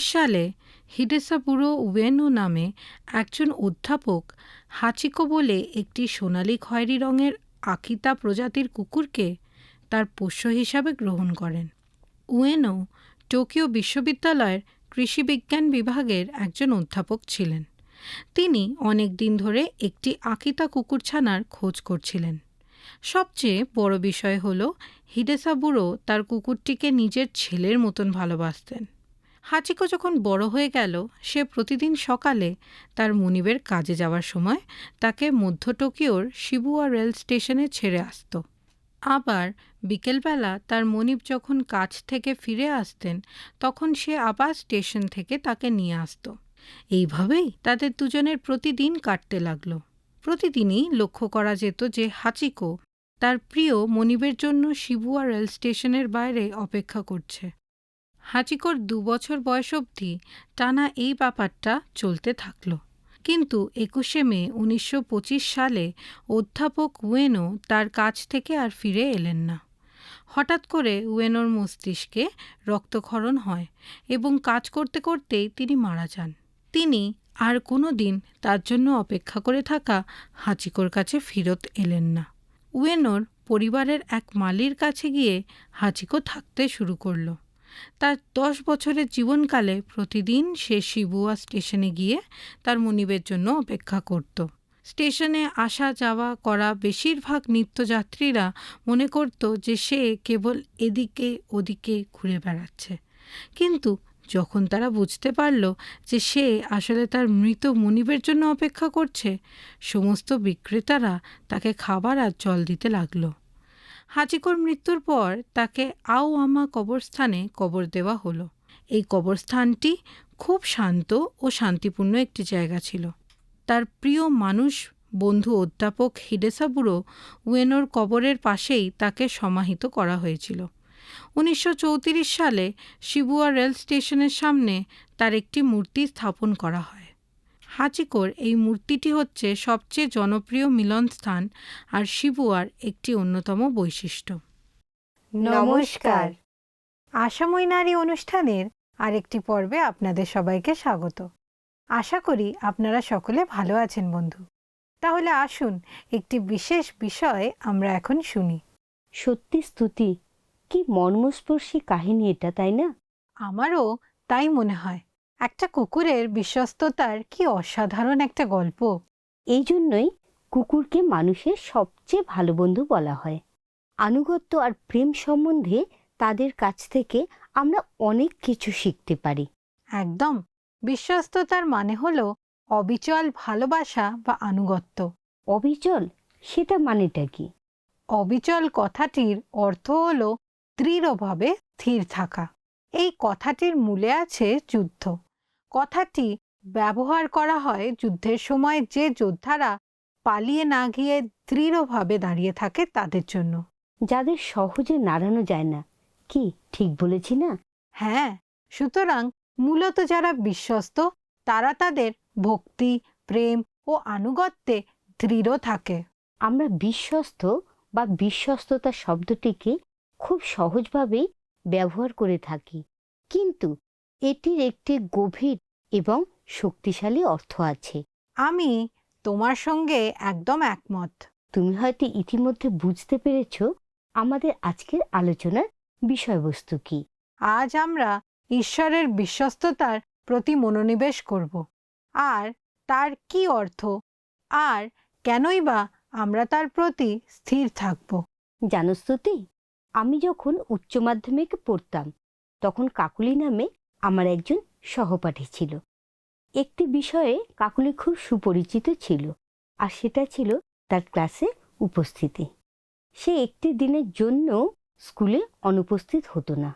সালে হিডেসাবুরো উয়েনো নামে একজন অধ্যাপক হাচিকো বলে একটি সোনালি খয়েরি রঙের আকিতা প্রজাতির কুকুরকে তার পোষ্য হিসাবে গ্রহণ করেন। উয়েনো টোকিও বিশ্ববিদ্যালয়ের কৃষিবিজ্ঞান বিভাগের একজন অধ্যাপক ছিলেন। তিনি অনেক দিন ধরে একটি আকিতা কুকুরছানার খোঁজ করছিলেন। সবচেয়ে বড় বিষয় হল হিডেসাবুরো তার কুকুরটিকে নিজের ছেলের মতন ভালোবাসতেন। হাচিকো যখন বড় হয়ে গেল, সে প্রতিদিন সকালে তার মনিবের কাজে যাওয়ার সময় তাকে মধ্য টোকিওর শিবুয়া রেল স্টেশনে ছেড়ে আসত। আবার বিকেলবেলা তার মনিব যখন কাজ থেকে ফিরে আসতেন, তখন সে আবার স্টেশন থেকে তাকে নিয়ে আসত। এইভাবেই তাদের দুজনের প্রতিদিন কাটতে লাগল। প্রতিদিনই লক্ষ্য করা যেত যে হাচিকো তার প্রিয় মনিবের জন্য শিবুয়া রেল স্টেশনের বাইরে অপেক্ষা করছে। হাচিকোর দুবছর বয়স অবধি টানা এই ব্যাপারটা চলতে থাকল। কিন্তু একুশে মে উনিশশো পঁচিশ সালে অধ্যাপক উয়েনো তার কাছ থেকে আর ফিরে এলেন না। হঠাৎ করে উয়েনোর মস্তিষ্কে রক্তক্ষরণ হয় এবং কাজ করতে করতেই তিনি মারা যান। তিনি আর কোনো দিন তার জন্য অপেক্ষা করে থাকা হাচিকোর কাছে ফেরত এলেন না। উয়েনোর পরিবারের এক মালির কাছে গিয়ে হাচিকো থাকতে শুরু করল। তার দশ বছরের জীবনকালে প্রতিদিন সে শিবুয়া স্টেশনে গিয়ে তার মনিবের জন্য অপেক্ষা করত। স্টেশনে আসা যাওয়া করা বেশিরভাগ নিত্যযাত্রীরা মনে করত যে সে কেবল এদিকে ওদিকে ঘুরে বেড়াচ্ছে। কিন্তু যখন তারা বুঝতে পারল যে সে আসলে তার মৃত মনিবের জন্য অপেক্ষা করছে, সমস্ত বিক্রেতারা তাকে খাবার আর জল দিতে লাগল। হাচিকোর মৃত্যুর পর তাকে আওয়ামা কবরস্থানে কবর দেওয়া হলো। এই কবরস্থানটি খুব শান্ত ও শান্তিপূর্ণ একটি জায়গা ছিল। তার প্রিয় মানুষ, বন্ধু অধ্যাপক হিডেসাবুরো উয়েনোর কবরের পাশেই তাকে সমাহিত করা হয়েছিল। উনিশশো চৌত্রিশ সালে শিবুয়া রেল স্টেশনের সামনে তার একটি মূর্তি স্থাপন করা হয়। হাচিকোর এই মূর্তিটি হচ্ছে সবচেয়ে জনপ্রিয় মিলনস্থান আর শিবুয়ার একটি অন্যতম বৈশিষ্ট্য। নমস্কার। আশাময় নারী অনুষ্ঠানের আরেকটি পর্বে আপনাদের সবাইকে স্বাগত। আশা করি আপনারা সকলে ভালো আছেন বন্ধু। তাহলে আসুন একটি বিশেষ বিষয় আমরা এখন শুনি। সত্যি স্তুতি কি মর্মস্পর্শী কাহিনী এটা তাই না? আমারও তাই মনে হয়। একটা কুকুরের বিশ্বস্ততার কি অসাধারণ একটা গল্প। এই জন্যই কুকুরকে মানুষের সবচেয়ে ভালো বন্ধু বলা হয়। আনুগত্য আর প্রেম সম্বন্ধে তাদের কাছ থেকে আমরা অনেক কিছু শিখতে পারি। একদম। বিশ্বস্ততার মানে হলো অবিচল ভালোবাসা বা আনুগত্য। অবিচল সেটা মানেটা কি? অবিচল কথাটির অর্থ হল দৃঢ়ভাবে স্থির থাকা। এই কথাটির মূলে আছে যুদ্ধ। কথাটি ব্যবহার করা হয় যুদ্ধের সময় যে যোদ্ধারা পালিয়ে না গিয়ে দৃঢ়ভাবে দাঁড়িয়ে থাকে তাদের জন্য। যাদের সহজে নাড়ানো যায় না। কি ঠিক বলেছি না? হ্যাঁ সুতরাং মূলত যারা বিশ্বস্ত তারা তাদের ভক্তি প্রেম ও আনুগত্যে দৃঢ় থাকে। আমরা বিশ্বস্ত বা বিশ্বস্ততা শব্দটিকে খুব সহজভাবেই ব্যবহার করে থাকি। কিন্তু এটির একটি গভীর এবং শক্তিশালী অর্থ আছে। আমি তোমার সঙ্গে একদম একমত। তুমি হয়তো ইতিমধ্যে বুঝতে পেরেছ আমাদের আজকের আলোচনার বিষয়বস্তু কি। আজ আমরা ঈশ্বরের বিশ্বস্ততার প্রতি মনোনিবেশ করব। আর তার কি অর্থ? আর কেনই বা আমরা তার প্রতি স্থির থাকব? জানো স্তুতি আমি যখন উচ্চ মাধ্যমিকে পড়তাম তখন কাকুলি নামে আমার একজন সহপাঠী ছিল। একটি বিষয়ে কাকুলি খুব সুপরিচিত ছিল আর সেটা ছিল তার ক্লাসে উপস্থিতি। সে একটি দিনের জন্য স্কুলে অনুপস্থিত হতো না।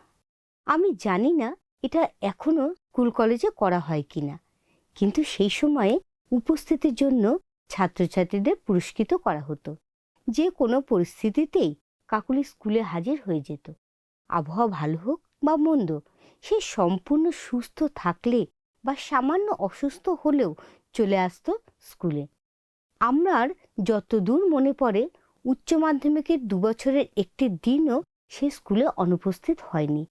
আমি জানি না এটা এখনও স্কুল কলেজে করা হয় কিনা কিন্তু সেই সময়ে উপস্থিতির জন্য ছাত্রছাত্রীদের পুরস্কৃত করা হতো। যে কোনো পরিস্থিতিতেই কাকুলি স্কুলে হাজির হয়ে যেত। আবহাওয়া ভালো হোক বা মন্দ সে সম্পূর্ণ সুস্থ থাকলে বা সামান্য অসুস্থ হলেও চলে আসতো স্কুলে। আমার যতদূর মনে পড়ে উচ্চ মাধ্যমিকের দু বছরের একটি দিনও সে স্কুলে অনুপস্থিত হয়নি।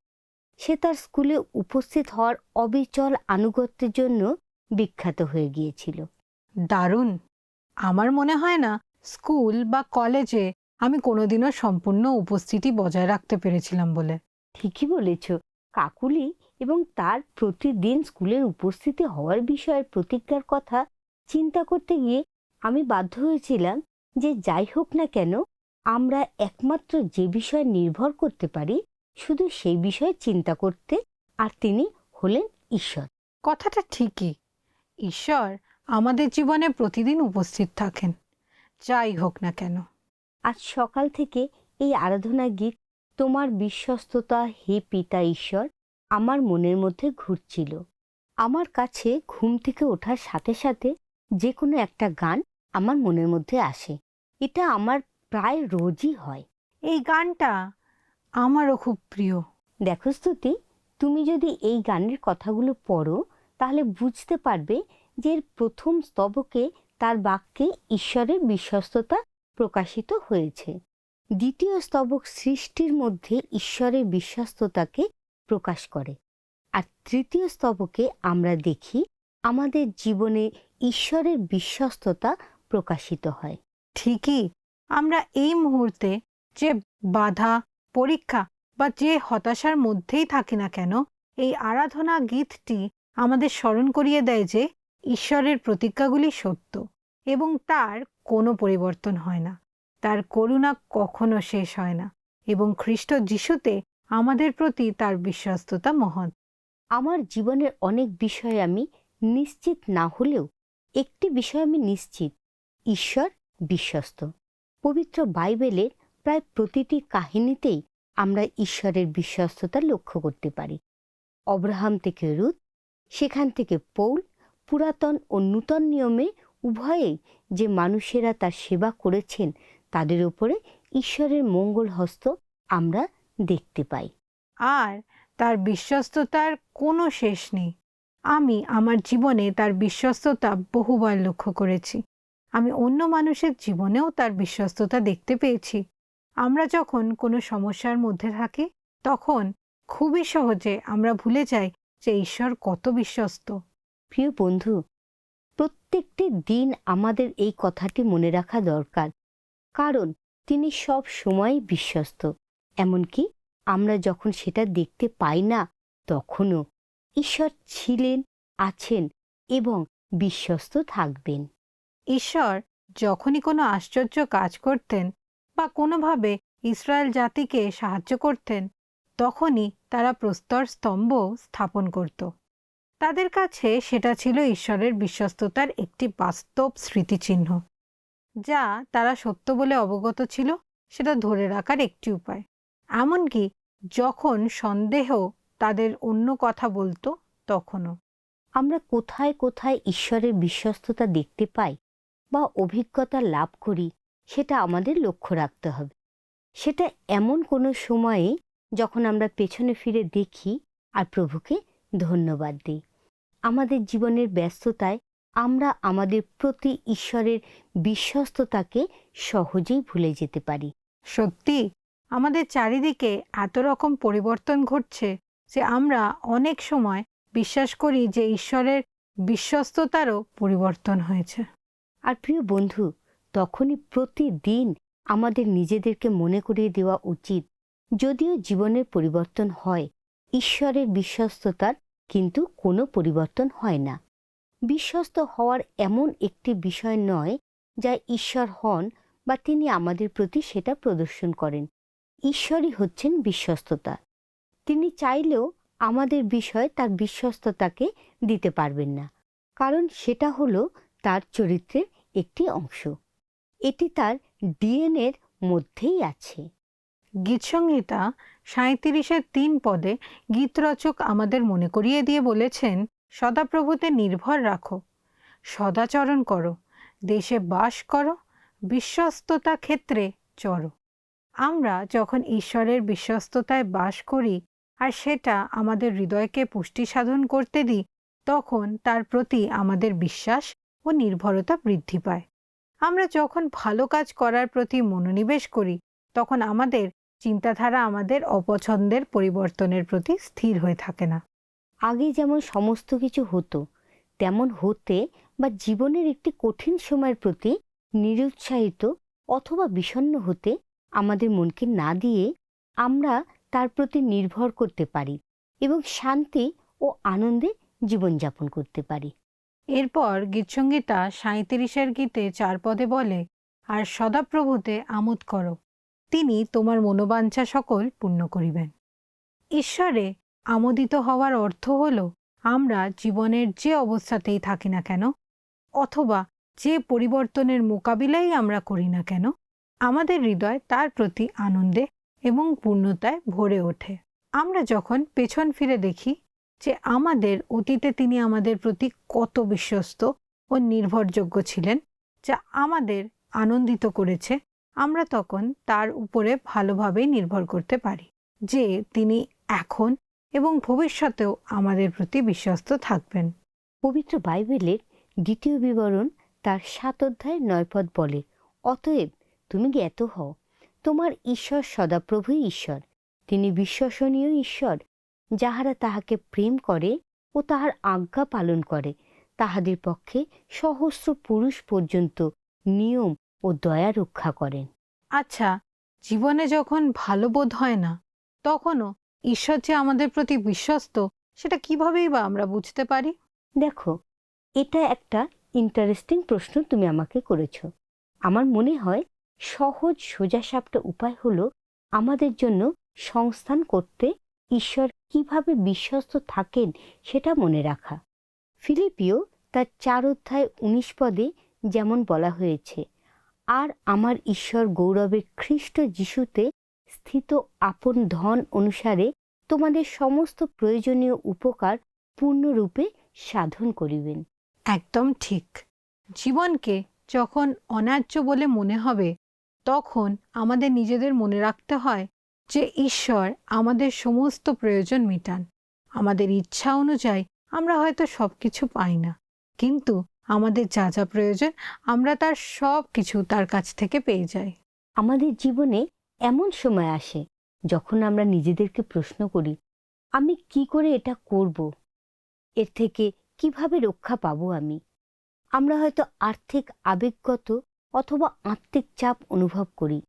সে তার স্কুলে উপস্থিত হওয়ার অবিচল আনুগত্যের জন্য বিখ্যাত হয়ে গিয়েছিল। দারুণ! আমার মনে হয় না স্কুল বা কলেজে আমি কোনোদিনও সম্পূর্ণ উপস্থিতি বজায় রাখতে পেরেছিলাম বলে। ঠিকই বলেছ। কাকুলি এবং তার প্রতিদিন স্কুলের উপস্থিতি হওয়ার বিষয়ের প্রতিজ্ঞার কথা চিন্তা করতে গিয়ে আমি বাধ্য হয়েছিলাম যে যাই হোক না কেন আমরা একমাত্র যে বিষয়ে নির্ভর করতে পারি শুধু সেই বিষয়ে চিন্তা করতে আর তিনি হলেন ঈশ্বর। কথাটা ঠিকই। ঈশ্বর আমাদের জীবনে প্রতিদিন উপস্থিত থাকেন। যাই হোক না কেন। আজ সকাল থেকে এই আরাধনা গীত তোমার বিশ্বস্ততা হে পিতা ঈশ্বর আমার মনের মধ্যে ঘুরছিল। আমার কাছে ঘুম থেকে ওঠার সাথে সাথে যে কোনো একটা গান আমার মনের মধ্যে আসে। এটা আমার প্রায় রোজই হয়। এই গানটা আমারও খুব প্রিয়। দেখো স্তুতি তুমি যদি এই গানের কথাগুলো পড়ো তাহলে বুঝতে পারবে যে এর প্রথম স্তবকে তার বাক্যে ঈশ্বরের বিশ্বস্ততা প্রকাশিত হয়েছে। দ্বিতীয় স্তবক সৃষ্টির মধ্যে ঈশ্বরের বিশ্বস্ততাকে প্রকাশ করে। আর তৃতীয় স্তবকে আমরা দেখি, আমাদের জীবনে ঈশ্বরের বিশ্বস্ততা প্রকাশিত হয়। ঠিকই, আমরা এই মুহূর্তে যে বাধা, পরীক্ষা বা যে হতাশার মধ্যেই থাকি না কেন, এই আরাধনা গীতটি আমাদের স্মরণ করিয়ে দেয় যে, ঈশ্বরের প্রতিজ্ঞাগুলি সত্য এবং তার কোনো পরিবর্তন হয় না। তার করুণা কখনো শেষ হয় না এবং খ্রিস্ট যিশুতে আমাদের প্রতি তার বিশ্বস্ততা মহৎ। আমার জীবনের অনেক বিষয়ে আমি নিশ্চিত না হলেও একটি বিষয় আমি নিশ্চিত, ঈশ্বর বিশ্বস্ত। পবিত্র বাইবেলের প্রায় প্রতিটি কাহিনীতেই আমরা ঈশ্বরের বিশ্বস্ততা লক্ষ্য করতে পারি। অব্রাহাম থেকে রুত, সেখান থেকে পৌল, পুরাতন ও নূতন নিয়মে উভয়েই যে মানুষেরা তার সেবা করেছেন তাদের উপরে ঈশ্বরের মঙ্গল হস্ত আমরা দেখতে পাই। আর তার বিশ্বস্ততার কোনো শেষ নেই। আমি আমার জীবনে তার বিশ্বস্ততা বহুবার লক্ষ্য করেছি। আমি অন্য মানুষের জীবনেও তার বিশ্বস্ততা দেখতে পেয়েছি। আমরা যখন কোনো সমস্যার মধ্যে থাকি তখন খুবই সহজে আমরা ভুলে যাই যে ঈশ্বর কত বিশ্বস্ত। প্রিয় বন্ধু প্রত্যেকটি দিন আমাদের এই কথাটি মনে রাখা দরকার। কারণ তিনি সব সময় বিশ্বস্ত। এমনকি আমরা যখন সেটা দেখতে পাই না, তখনও ঈশ্বর ছিলেন, আছেন এবং বিশ্বস্ত থাকবেন। ঈশ্বর যখনই কোনো আশ্চর্য কাজ করতেন বা কোনোভাবে ইসরায়েল জাতিকে সাহায্য করতেন, তখনই তারা প্রস্তর স্তম্ভ স্থাপন করত। তাদের কাছে সেটা ছিল ঈশ্বরের বিশ্বস্ততার একটি বাস্তব স্মৃতিচিহ্ন। যা তারা সত্য বলে অবগত ছিল, সেটা ধরে রাখার একটি উপায়। এমনকি যখন সন্দেহ তাদের অন্য কথা বলতো, তখনও। আমরা কোথায় কোথায় ঈশ্বরের বিশ্বস্ততা দেখতে পাই বা অভিজ্ঞতা লাভ করি, সেটা আমাদের লক্ষ্য রাখতে হবে। সেটা এমন কোনো সময়ে যখন আমরা পেছনে ফিরে দেখি আর প্রভুকে ধন্যবাদ দিই। আমাদের জীবনের ব্যস্ততায় আমরা আমাদের প্রতি ঈশ্বরের বিশ্বস্ততাকে সহজেই ভুলে যেতে পারি। সত্যি আমাদের চারিদিকে এত রকম পরিবর্তন ঘটছে যে আমরা অনেক সময় বিশ্বাস করি যে ঈশ্বরের বিশ্বস্ততারও পরিবর্তন হয়েছে। আর প্রিয় বন্ধু তখনই প্রতিদিন আমাদের নিজেদেরকে মনে করিয়ে দেওয়া উচিত যদিও জীবনের পরিবর্তন হয় ঈশ্বরের বিশ্বস্ততার কিন্তু কোনো পরিবর্তন হয় না। বিশ্বস্ত হওয়ার এমন একটি বিষয় নয় যা ঈশ্বর হন বা তিনি আমাদের প্রতি সেটা প্রদর্শন করেন। ঈশ্বরই হচ্ছেন বিশ্বস্ততা। তিনি চাইলেও আমাদের বিষয়ে তার বিশ্বস্ততাকে দিতে পারবেন না, কারণ সেটা হলো তার চরিত্রের একটি অংশ। এটি তার ডিএনএর মধ্যেই আছে। গীতসংহিতা সাঁত্রিশের তিন পদে গীতরচক আমাদের মনে করিয়ে দিয়ে বলেছেন সদাপ্রভুতে নির্ভর রাখো। সদাচরণ করো। দেশে বাস করো। বিশ্বস্ততা ক্ষেত্রে চড়ো। আমরা যখন ঈশ্বরের বিশ্বস্ততায় বাস করি আর সেটা আমাদের হৃদয়কে পুষ্টি সাধন করতে দিই, তখন তার প্রতি আমাদের বিশ্বাস ও নির্ভরতা বৃদ্ধি পায়। আমরা যখন ভালো কাজ করার প্রতি মনোনিবেশ করি, তখন আমাদের চিন্তাধারা আমাদের অপছন্দের পরিবর্তনের প্রতি স্থির হয়ে থাকে না। আগে যেমন সমস্ত কিছু হতো, তেমন হতে বা জীবনের একটি কঠিন সময়ের প্রতি নিরুৎসাহিত অথবা বিষণ্ণ হতে আমাদের মনকে না দিয়ে আমরা তার প্রতি নির্ভর করতে পারি এবং শান্তি ও আনন্দে জীবনযাপন করতে পারি। এরপর গীতসঙ্গীতা সাঁইত্রিশের গীতে চার পদে বলে, আর সদাপ্রভুতে আমোদ করো। তিনি তোমার মনোবাঞ্ছা সকল পূর্ণ করিবেন। ঈশ্বরে আমোদিত হওয়ার অর্থ হল, আমরা জীবনের যে অবস্থাতেই থাকি না কেন, অথবা যে পরিবর্তনের মোকাবিলাই আমরা করি না কেন, আমাদের হৃদয় তার প্রতি আনন্দে এবং পূর্ণতায় ভরে ওঠে। আমরা যখন পেছন ফিরে দেখি যে আমাদের অতীতে তিনি আমাদের প্রতি কত বিশ্বস্ত ও নির্ভরযোগ্য ছিলেন, যা আমাদের আনন্দিত করেছে, আমরা তখন তার উপরে ভালোভাবেই নির্ভর করতে পারি যে তিনি এখন এবং ভবিষ্যতেও আমাদের প্রতি বিশ্বস্ত থাকবেন। পবিত্র বাইবেলের দ্বিতীয় বিবরণ তার সাত অধ্যায় নয়পদ বলে অতএব তুমি জ্ঞাত হও? তোমার ঈশ্বর সদাপ্রভুই ঈশ্বর। তিনি বিশ্বসনীয় ঈশ্বর যাহারা তাহাকে প্রেম করে ও তাহার আজ্ঞা পালন করে। তাহাদের পক্ষে সহস্র পুরুষ পর্যন্ত নিয়ম ও দয়া রক্ষা করেন। আচ্ছা জীবনে যখন ভালো বোধ হয় না তখনও ঈশ্বর যে আমাদের প্রতি বিশ্বস্ত, সেটা কিভাবেই বা আমরা বুঝতে পারি? দেখো, এটা একটা ইন্টারেস্টিং প্রশ্ন তুমি আমাকে করেছ। আমার মনে হয় সহজ সোজাসাপটা উপায় হলো আমাদের জন্য সংস্থান করতে ঈশ্বর কীভাবে বিশ্বস্ত থাকেন সেটা মনে রাখা। ফিলিপিও তার চার অধ্যায় উনিশ পদে যেমন বলা হয়েছে, আর আমার ঈশ্বর গৌরবের খ্রিস্ট যিশুতে স্থিত আপন ধন অনুসারে তোমাদের সমস্ত প্রয়োজনীয় উপকার পূর্ণরূপে সাধন করিবেন। একদম ঠিক। জীবনকে যখন অন্যায্য বলে মনে হবে তখন আমাদের নিজেদের মনে রাখতে হয় যে ঈশ্বর আমাদের সমস্ত প্রয়োজন মেটান। আমাদের ইচ্ছা অনুযায়ী আমরা হয়তো সব কিছু পাই না কিন্তু আমাদের যা যা প্রয়োজন আমরা তার সব কিছু তার কাছ থেকে পেয়ে যাই। আমাদের জীবনে এমন সময় আসে যখন আমরা নিজেদেরকে প্রশ্ন করি, আমি কি করে এটা করব? এর থেকে কীভাবে রক্ষা পাবো আমি? আমরা হয়তো আর্থিক আবেগগত অথবা আত্মিক চাপ অনুভব করি।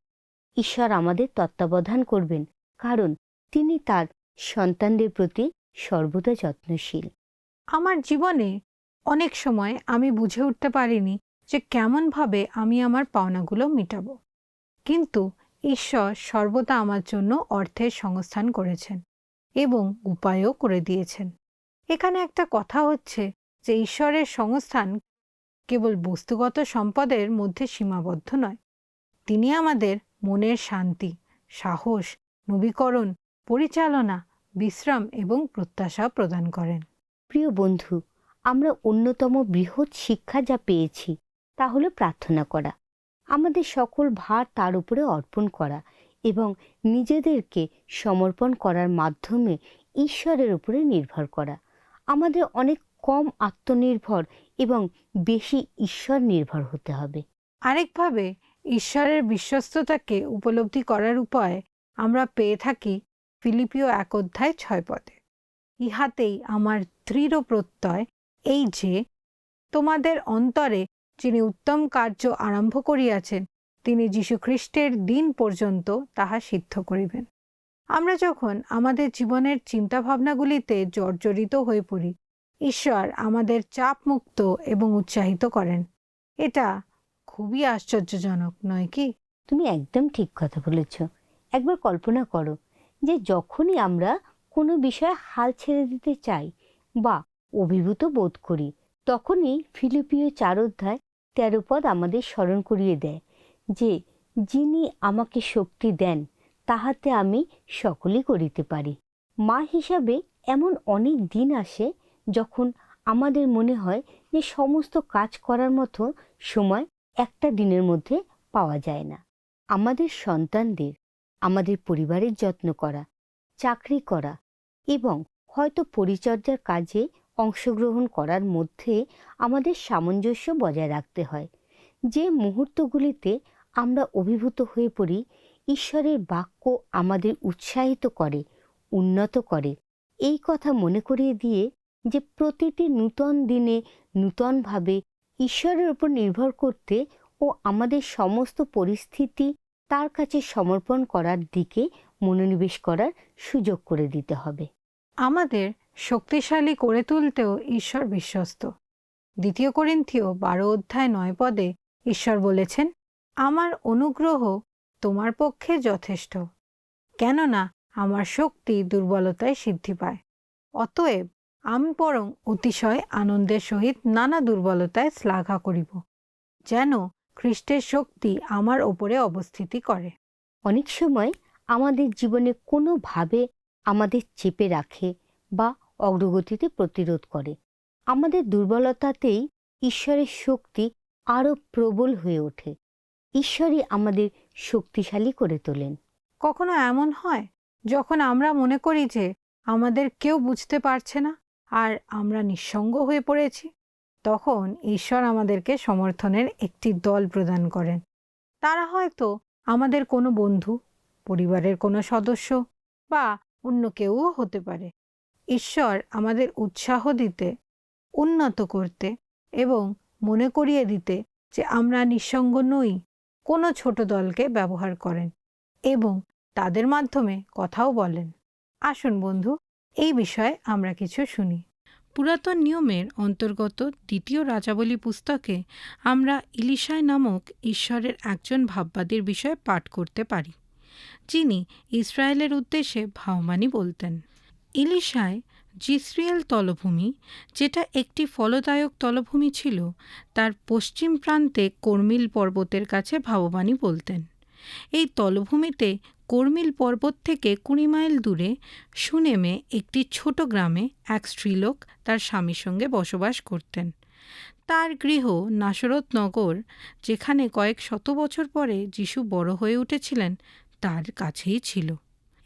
ঈশ্বর আমাদের তত্ত্বাবধান করবেন, কারণ তিনি তার সন্তানদের প্রতি সর্বদা যত্নশীল। আমার জীবনে অনেক সময় আমি বুঝে উঠতে পারিনি যে কেমনভাবে আমি আমার পাওনাগুলো মিটাবো। কিন্তু ঈশ্বর সর্বদা আমার জন্য অর্থের সংস্থান করেছেন এবং উপায়ও করে দিয়েছেন। এখানে একটা কথা হচ্ছে যে ঈশ্বরের সংস্থান কেবল বস্তুগত সম্পদের মধ্যে সীমাবদ্ধ নয়। তিনি আমাদের মনের শান্তি, সাহস, নবীকরণ, পরিচালনা, বিশ্রাম এবং প্রত্যাশা প্রদান করেন। প্রিয় বন্ধু, আমরা অন্যতম বৃহৎ শিক্ষা যা পেয়েছি, তা হলো প্রার্থনা করা। আমাদের সকল ভার তার উপরে অর্পণ করা এবং নিজেদেরকে সমর্পণ করার মাধ্যমে ঈশ্বরের উপরে নির্ভর করা। আমাদের অনেক কম আত্মনির্ভর এবং বেশি ঈশ্বর নির্ভর হতে হবে। আরেকভাবে ঈশ্বরের বিশ্বস্ততাকে উপলব্ধি করার উপায় আমরা পেয়ে থাকি ফিলিপিও এক অধ্যায় ছয় পদে। ইহাতেই আমার দৃঢ় প্রত্যয় এই যে, তোমাদের অন্তরে যিনি উত্তম কার্য আরম্ভ করিয়াছেন, তিনি যীশুখ্রিস্টের দিন পর্যন্ত তাহা সিদ্ধ করিবেন। আমরা যখন আমাদের জীবনের চিন্তাভাবনাগুলিতে জর্জরিত হয়ে পড়ি, ঈশ্বর আমাদের চাপমুক্ত এবং উৎসাহিত করেন। এটা খুবই আশ্চর্যজনক, নয় কি? তুমি একদম ঠিক কথা বলেছ। একবার কল্পনা করো যে যখনই আমরা কোনো বিষয়ে হাল ছেড়ে দিতে চাই বা অভিভূত বোধ করি, তখনই ফিলিপিও চার অধ্যায় তেরো পদ আমাদের স্মরণ করিয়ে দেয় যে যিনি আমাকে শক্তি দেন, তাহাতে আমি সকলই করিতে পারি। মা হিসাবে এমন অনেক দিন আসে যখন আমাদের মনে হয় যে সমস্ত কাজ করার মতো সময় একটা দিনের মধ্যে পাওয়া যায় না। আমাদের সন্তানদের, আমাদের পরিবারের যত্ন করা, চাকরি করা এবং হয়তো পরিচর্যার কাজে অংশগ্রহণ করার মধ্যে আমাদের সামঞ্জস্য বজায় রাখতে হয়। যে মুহূর্তগুলিতে আমরা অভিভূত হয়ে পড়ি, ঈশ্বরের বাক্য আমাদের উৎসাহিত করে, উন্নত করে। এই কথা মনে করিয়ে দিয়ে যে প্রতিটি নূতন দিনে নূতনভাবে ঈশ্বরের উপর নির্ভর করতে ও আমাদের সমস্ত পরিস্থিতি তার কাছে সমর্পণ করার দিকে মনোনিবেশ করার সুযোগ করে দিতে হবে। আমাদের শক্তিশালী করে তুলতেও ঈশ্বর বিশ্বস্ত। দ্বিতীয় করিন্থীয় বারো অধ্যায় নয় পদে ঈশ্বর বলেছেন, আমার অনুগ্রহ তোমার পক্ষে যথেষ্ট, কেননা আমার শক্তি দুর্বলতায় সিদ্ধি পায়। অতএব আমি বরং অতিশয় আনন্দের সহিত নানা দুর্বলতায় শ্লাঘা করিব, যেন খ্রিস্টের শক্তি আমার ওপরে অবস্থিতি করে। অনেক সময় আমাদের জীবনে কোনোভাবে আমাদের চেপে রাখে বা অগ্রগতিতে প্রতিরোধ করে। আমাদের দুর্বলতাতেই ঈশ্বরের শক্তি আরও প্রবল হয়ে ওঠে। ঈশ্বরই আমাদের শক্তিশালী করে তোলেন। কখনো এমন হয় যখন আমরা মনে করি যে আমাদের কেউ বুঝতে পারছে না আর আমরা নিঃসঙ্গ হয়ে পড়েছি? তখন ঈশ্বর আমাদেরকে সমর্থনের একটি দল প্রদান করেন। তারা হয়তো আমাদের কোনো বন্ধু, পরিবারের কোনো সদস্য বা অন্য কেউও হতে পারে। ঈশ্বর আমাদের উৎসাহ দিতে, উন্নত করতে এবং মনে করিয়ে দিতে যে আমরা নিঃসঙ্গ নই, কোনো ছোট দলকে ব্যবহার করেন এবং তাদের মাধ্যমে কথাও বলেন। আসুন বন্ধু, এই বিষয়ে আমরা কিছু শুনি। পুরাতন নিয়মের অন্তর্গত দ্বিতীয় রাজাবলী পুস্তকে আমরা ইলিশায় নামক ঈশ্বরের একজন ভাববাদীর বিষয়ে পাঠ করতে পারি, যিনি ইসরায়েলের উদ্দেশ্যে ভাওমানি বলতেন। ইলিশায় জিসরিয়েল তলভূমি, যেটা একটি ফলদায়ক তলভূমি ছিল, তার পশ্চিম প্রান্তে কর্মিল পর্বতের কাছে ভাববাণী বলতেন। এই তলভূমিতে কর্মিল পর্বত থেকে কুড়ি মাইল দূরে সুনেমে একটি ছোট গ্রামে এক স্ত্রীলোক তার স্বামীর সঙ্গে বসবাস করতেন। তার গৃহ নাসরত নগর, যেখানে কয়েক শত বছর পরে যিশু বড় হয়ে উঠেছিলেন, তার কাছেই ছিল।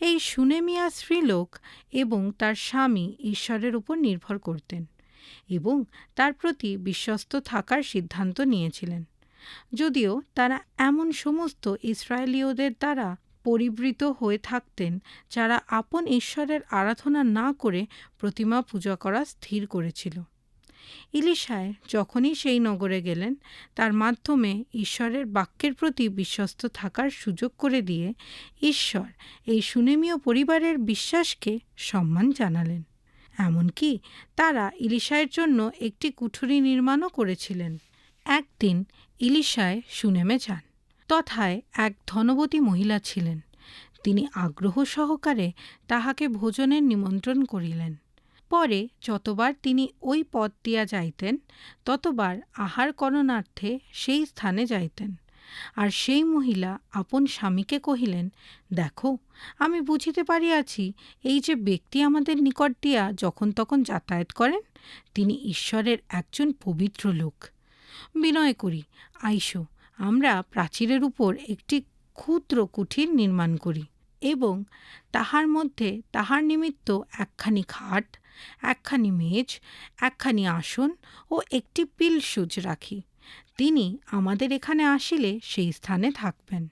এই সুনেমিয়া স্ত্রীলোক এবং তার স্বামী ঈশ্বরের উপর নির্ভর করতেন এবং তার প্রতি বিশ্বস্ত থাকার সিদ্ধান্ত নিয়েছিলেন। যদিও তারা এমন সমস্ত ইসরায়েলীয়দের দ্বারা পরিবৃত হয়ে থাকতেন যারা আপন ঈশ্বরের আরাধনা না করে প্রতিমা পূজা করা স্থির করেছিল। ইলিশায় যখনই সেই নগরে গেলেন, তার মাধ্যমে ঈশ্বরের বাক্যের প্রতি বিশ্বস্ত থাকার সুযোগ করে দিয়ে ঈশ্বর এই সুনেমীয় পরিবারের বিশ্বাসকে সম্মান জানালেন। এমনকি তারা ইলিশায়ের জন্য একটি কুঠুরি নির্মাণও করেছিলেন। একদিন ইলিশায় সুনেমে যান। তথায় এক ধনবতী মহিলা ছিলেন। তিনি আগ্রহ সহকারে তাহাকে ভোজনের নিমন্ত্রণ করিলেন। পরে যতবার তিনি ওই পথ দিয়া যাইতেন, ততবার আহার করণার্থে সেই স্থানে যাইতেন। আর সেই মহিলা আপন স্বামীকে কহিলেন, দেখো, আমি বুঝিতে পারিয়াছি, এই যে ব্যক্তি আমাদের নিকট দিয়া যখন তখন যাতায়াত করেন, তিনি ঈশ্বরের একজন পবিত্র লোক। বিনয় করি, আইসো, আমরা প্রাচীরের উপর একটি ক্ষুদ্র কুঠির নির্মাণ করি এবং তাহার মধ্যে তাহার নিমিত্ত একখানি খাট একখানি মেজ, একখানি আসন ও একটি পিলসুজ রাখি। তিনি আমাদের এখানে আসিলে সেই স্থানে থাকবেন।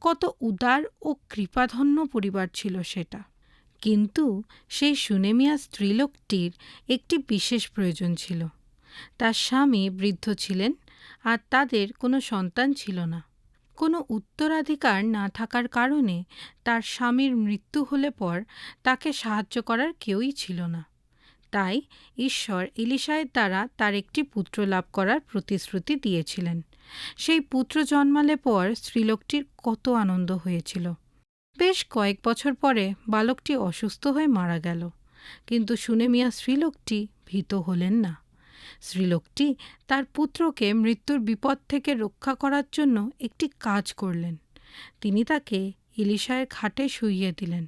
কত উদার ও কৃপাধন্য পরিবার ছিল সেটা। কিন্তু সেই সুনেমিয়া স্ত্রীলোকটির একটি বিশেষ প্রয়োজন ছিল। তার স্বামী বৃদ্ধ ছিলেন আর তাদের কোনো সন্তান ছিল না। কোনো উত্তরাধিকার না থাকার কারণে তার স্বামীর মৃত্যু হলে পর তাকে সাহায্য করার কেউই ছিল না। তাই ঈশ্বর ইলিশায়ের দ্বারা তার একটি পুত্র লাভ করার প্রতিশ্রুতি দিয়েছিলেন। সেই পুত্র জন্মালে পর স্ত্রীলোকটির কত আনন্দ হয়েছিল। বেশ কয়েক বছর পরে বালকটি অসুস্থ হয়ে মারা গেল। কিন্তু শুনে মিয়া স্ত্রীলোকটি ভীত হলেন না। স্ত্রীলোকটি তার পুত্রকে মৃত্যুর বিপদ থেকে রক্ষা করার জন্য একটি কাজ করলেন। তিনি তাকে ইলিশায়ের খাটে শুইয়ে দিলেন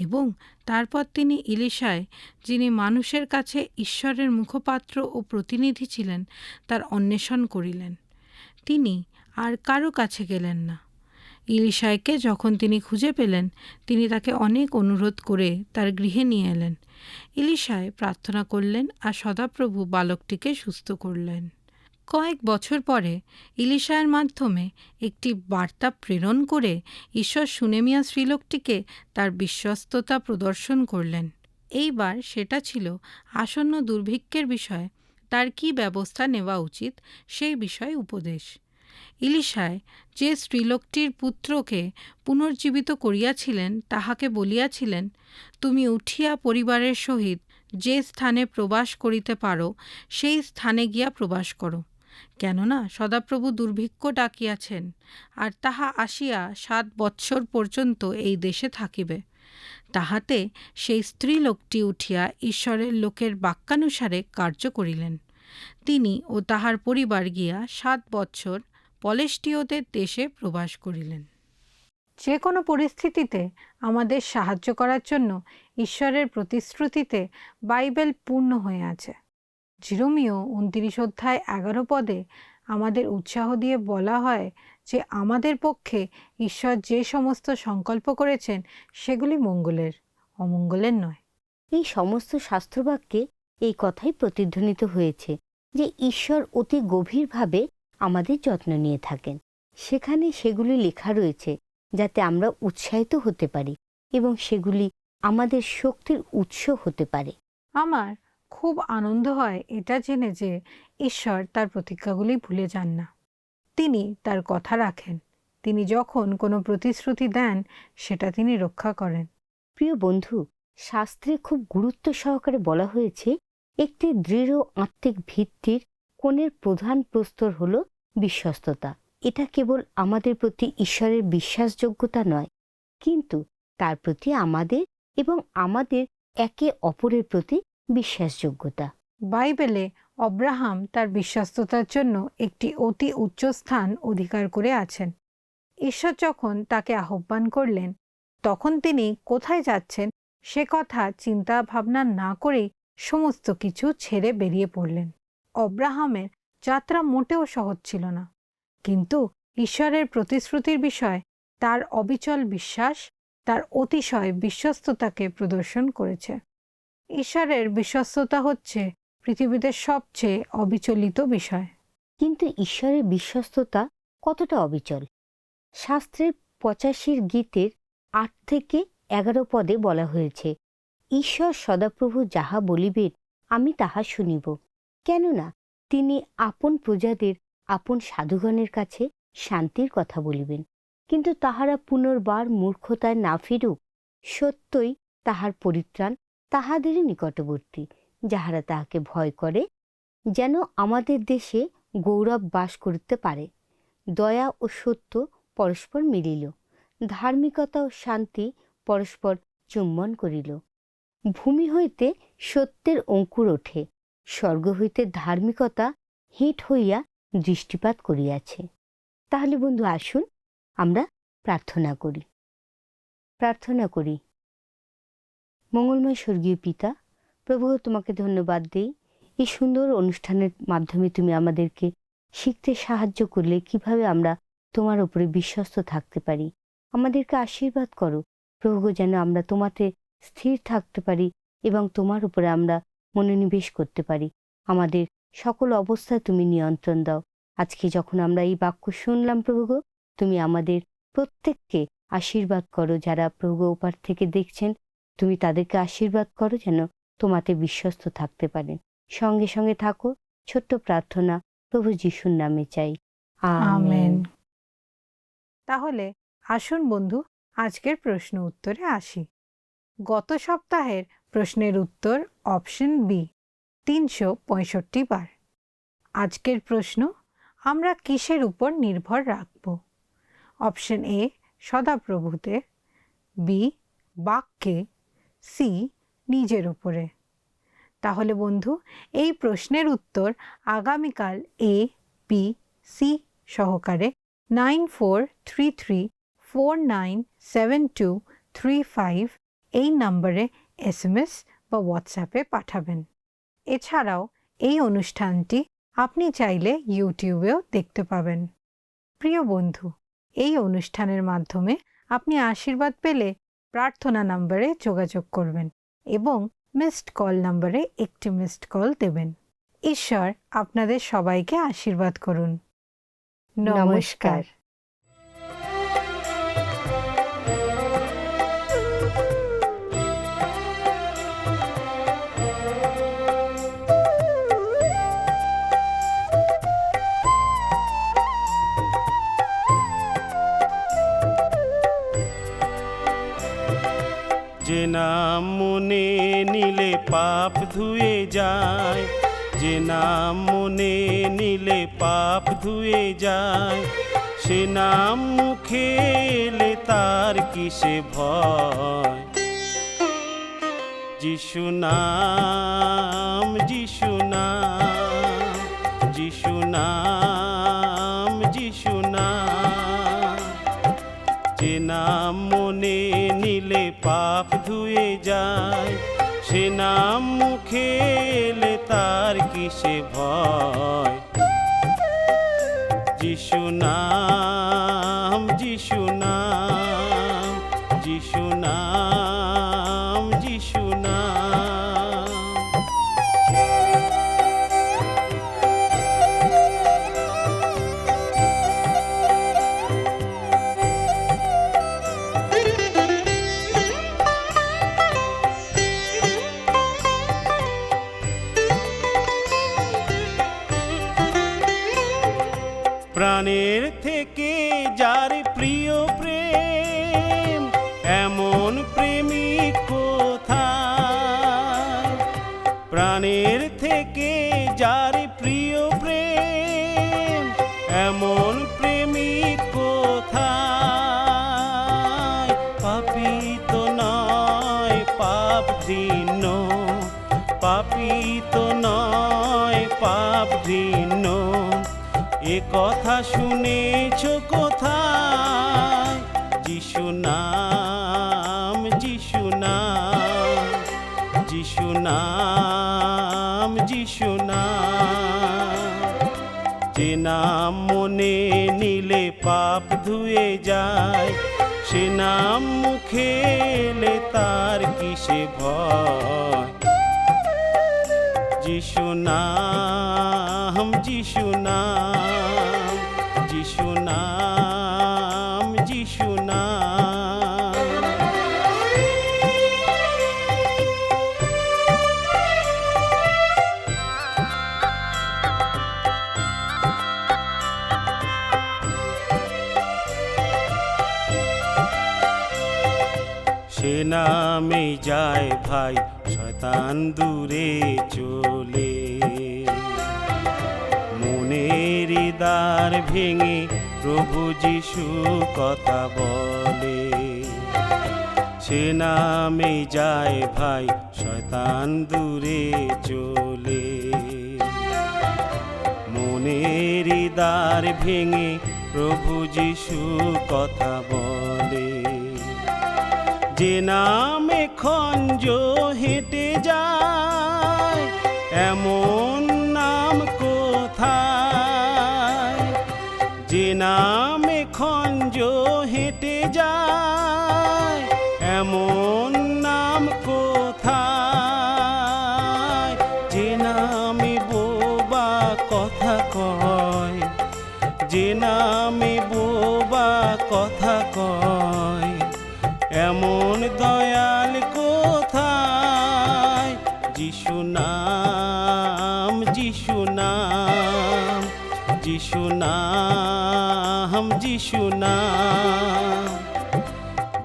এবং তারপর তিনি ইলিশায়, যিনি মানুষের কাছে ঈশ্বরের মুখপাত্র ও প্রতিনিধি ছিলেন, তার অন্বেষণ করিলেন। তিনি আর কারও কাছে গেলেন না। ইলিশায়কে যখন তিনি খুঁজে পেলেন, তিনি তাকে অনেক অনুরোধ করে তার গৃহে নিয়ে এলেন। ইলিশায় প্রার্থনা করলেন আর সদাপ্রভু বালকটিকে সুস্থ করলেন। কয়েক বছর পরে ইলিশায়ের মাধ্যমে একটি বার্তা প্রেরণ করে ঈশ্বর সুনেমিয়া স্ত্রীলোকটিকে তার বিশ্বস্ততা প্রদর্শন করলেন। এইবার সেটা ছিল আসন্ন দুর্ভিক্ষের বিষয়ে, তার কী ব্যবস্থা নেওয়া উচিত সেই বিষয়ে উপদেশ। ইলিশায় যে স্ত্রীলোকটির পুত্রকে পুনর্জীবিত করিয়াছিলেন, তাহাকে বলিয়াছিলেন, তুমি উঠিয়া পরিবারের সহিত যে স্থানে প্রবাস করিতে পারো, সেই স্থানে গিয়া প্রবাস করো। কেননা সদাপ্রভু দুর্ভিক্ষ ডাকিয়াছেন, আর তাহা আসিয়া সাত বৎসর পর্যন্ত এই দেশে থাকিবে। তাহাতে সেই স্ত্রী লোকটি উঠিয়া ঈশ্বরের লোকের বাক্যানুসারে কার্য করিলেন। তিনি ও তাহার পরিবার গিয়া সাত বৎসর পলেষ্টীয়দের দেশে প্রবাস করিলেন। যে কোনো পরিস্থিতিতে আমাদের সাহায্য করার জন্য ঈশ্বরের প্রতিশ্রুতিতে বাইবেল পূর্ণ হয়ে আছে। জিরোমিও উনত্রিশ অধ্যায় এগারো পদে আমাদের উৎসাহ দিয়ে বলা হয় যে আমাদের পক্ষে ঈশ্বর যে সমস্ত সংকল্প করেছেন সেগুলি মঙ্গলের অমঙ্গলের নয়। এই সমস্ত শাস্ত্রবাক্যে এই কথাই প্রতিধ্বনিত হয়েছে যে ঈশ্বর অতি গভীরভাবে আমাদের যত্ন নিয়ে থাকেন। সেখানে সেগুলি লেখা রয়েছে যাতে আমরা উৎসাহিত হতে পারি এবং সেগুলি আমাদের শক্তির উৎস হতে পারে। আমার খুব আনন্দ হয় এটা জেনে যে ঈশ্বর তার প্রতিজ্ঞাগুলি ভুলে যান না। তিনি তার কথা রাখেন। তিনি যখন কোনো প্রতিশ্রুতি দেন সেটা তিনি রক্ষা করেন। প্রিয় বন্ধু শাস্ত্রে খুব গুরুত্ব সহকারে বলা হয়েছে একটি দৃঢ় আত্মিক ভিত্তির কোণের প্রধান প্রস্তর হল বিশ্বস্ততা। এটা কেবল আমাদের প্রতি ঈশ্বরের বিশ্বাসযোগ্যতা নয়, কিন্তু তার প্রতি আমাদের এবং আমাদের একে অপরের প্রতি বিশ্বাসযোগ্যতা। বাইবেলে অব্রাহাম তার বিশ্বস্ততার জন্য একটি অতি উচ্চ স্থান অধিকার করে আছেন। ঈশ্বর যখন তাকে আহ্বান করলেন, তখন তিনি কোথায় যাচ্ছেন সে কথা চিন্তা ভাবনা না করেই সমস্ত কিছু ছেড়ে বেরিয়ে পড়লেন। অব্রাহামের যাত্রা মোটেও সহজ ছিল না। কিন্তু ঈশ্বরের প্রতিশ্রুতির বিষয়, তার অবিচল বিশ্বাস, তার অতিশয় বিশ্বস্ততাকে প্রদর্শন করেছে। ঈশ্বরের বিশ্বস্ততা হচ্ছে পৃথিবীতে সবচেয়ে অবিচলিত বিষয়। কিন্তু ঈশ্বরের বিশ্বস্ততা কতটা অবিচল? শাস্ত্রের পঁচাশির গীতের আট থেকে এগারো পদে বলা হয়েছে, ঈশ্বর সদাপ্রভু যাহা বলিবেন, আমি তাহা শুনিব। কেননা তিনি আপন প্রজাদের, আপন সাধুগণের কাছে শান্তির কথা বলিবেন। কিন্তু তাহারা পুনর্বার মূর্খতায় না ফিরুক, সত্যই তাহার পরিত্রাণ তাহাদেরই নিকটবর্তী, যাহারা তাহাকে ভয় করে, যেন আমাদের দেশে গৌরব বাস করিতে পারে। দয়া ও সত্য পরস্পর মিলিল, ধার্মিকতা ও শান্তি পরস্পর চুম্বন করিল। ভূমি হইতে সত্যের অঙ্কুর ওঠে স্বর্গ হইতে ধার্মিকতা হিট হইয়া দৃষ্টিপাত করিয়াছে। তাহলে বন্ধু আসুন, আমরা প্রার্থনা করি। প্রার্থনা করি। মঙ্গলময় স্বর্গীয় পিতা, প্রভু তোমাকে ধন্যবাদ দিই। এই সুন্দর অনুষ্ঠানের মাধ্যমে তুমি আমাদেরকে শিখতে সাহায্য করলে কীভাবে আমরা তোমার উপরে বিশ্বস্ত থাকতে পারি। আমাদেরকে আশীর্বাদ করো। প্রভু যেন আমরা তোমাতে স্থির থাকতে পারি এবং তোমার উপরে আমরা মনোনিবেশ করতে পারি। আমাদের সকল অবস্থায় তুমি নিয়ন্ত্রণ দাও। আজকে যখন আমরা এই বাক্য শুনলাম প্রভু তুমি আমাদের প্রত্যেককে আশীর্বাদ করো। যারা প্রভু ওপার থেকে দেখছেন তুমি তাদেরকে আশীর্বাদ করো যেন তোমাতে বিশ্বস্ত থাকতে পারেন। সঙ্গে সঙ্গে থাকো ছোট্ট প্রার্থনা প্রভু যিশুর নামে চাই। আমেন। তাহলে আসুন বন্ধু আজকের প্রশ্ন উত্তরে আসি। গত সপ্তাহের প্রশ্নের উত্তর অপশন বি তিনশো পঁয়ষট্টি বার। আজকের প্রশ্ন, আমরা কিসের উপর নির্ভর রাখব? অপশন এ সদাপ্রভুতে। বি বাক্যে। সি নিজের উপরে। তাহলে বন্ধু, এই প্রশ্নের উত্তর আগামীকাল এ বি সি সহকারে nine four three three four nine seven two three five এই নম্বরে এস এম এস বা হোয়াটসঅ্যাপে পাঠাবেন। এছাড়াও এই অনুষ্ঠানটি আপনি চাইলে ইউটিউবেও দেখতে পাবেন। প্রিয় বন্ধু, এই অনুষ্ঠানের মাধ্যমে আপনি আশীর্বাদ পেলে প্রার্থনা নম্বরে যোগাযোগ করবেন এবং মিসড কল নম্বরে একটি মিসড কল দেবেন। ঈশ্বর আপনাদের সবাইকে আশীর্বাদ করুন। নমস্কার। নাম মনে নিলে পাপ ধুয়ে যায়। যে নাম মনে নিলে পাপ ধুয়ে যায়। সে নাম মুখে এলে তার কিসে ভয়? যিশু নাম যিশু নাম যিশু নাম। নিলে পাপ ধুয়ে যায়। সে নাম মুখে এলে তার কিসে ভয়? যিশু নাম যিশু না। যে নাম মনে নিলে পাপ ধুয়ে যায়, সে নাম মুখে এলে তার কিসে ভয়? যিশু নাম যিশু নাম। ভাই শতান দূরে চলে। মনের দ্বার ভেঙে প্রভু যিশু কথা বলে। সে নামে যায় ভাই শতান দূরে চলে। মনের দ্বার ভেঙে প্রভু যিশু কথা বলে। যে নামে খঞ্জ হেঁটে যায় এমন নাম কোথায়? যে নামে যিশু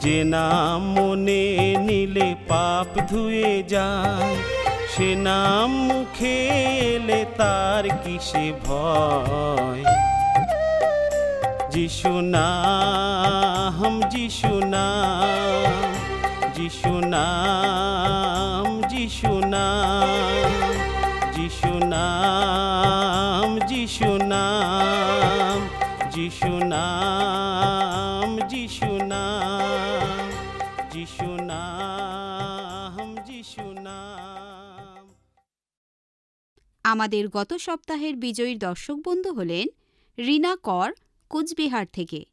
যে নাম মনে নিলে পাপ ধুয়ে যায়, সে নাম মুখে এলে তার কিসে ভয়? যিশু নাম যিশু নাম যিশু নাম যিশু নাম যিশু নাম যিশু নাম যিশু নাম যিশু নাম যিশু নাম যিশু নাম। আমাদের গত সপ্তাহের বিজয়ীর দর্শক বন্ধু হলেন রিনা কর, কুচবিহার থেকে।